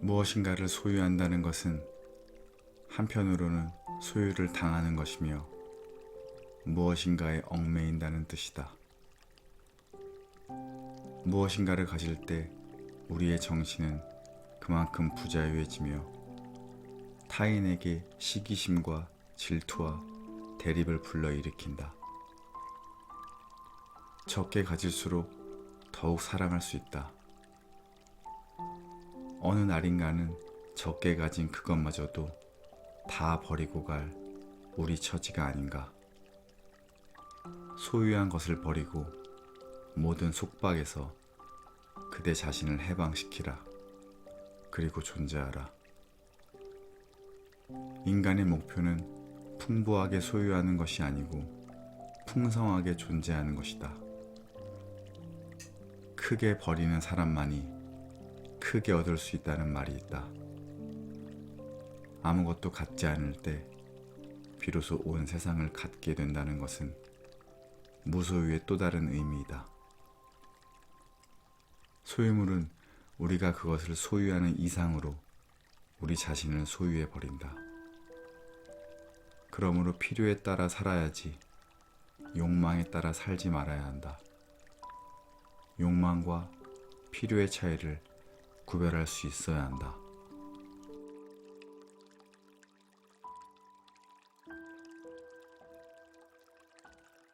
무엇인가를 소유한다는 것은 한편으로는 소유를 당하는 것이며 무엇인가에 얽매인다는 뜻이다. 무엇인가를 가질 때 우리의 정신은 그만큼 부자유해지며 타인에게 시기심과 질투와 대립을 불러일으킨다. 적게 가질수록 더욱 사랑할 수 있다. 어느 날인가는 적게 가진 그것마저도 다 버리고 갈 우리 처지가 아닌가. 소유한 것을 버리고 모든 속박에서 그대 자신을 해방시키라. 그리고 존재하라. 인간의 목표는 풍부하게 소유하는 것이 아니고 풍성하게 존재하는 것이다. 크게 버리는 사람만이 크게 얻을 수 있다는 말이 있다. 아무것도 갖지 않을 때 비로소 온 세상을 갖게 된다는 것은 무소유의 또 다른 의미이다. 소유물은 우리가 그것을 소유하는 이상으로 우리 자신을 소유해 버린다. 그러므로 필요에 따라 살아야지 욕망에 따라 살지 말아야 한다. 욕망과 필요의 차이를 구별할 수 있어야 한다.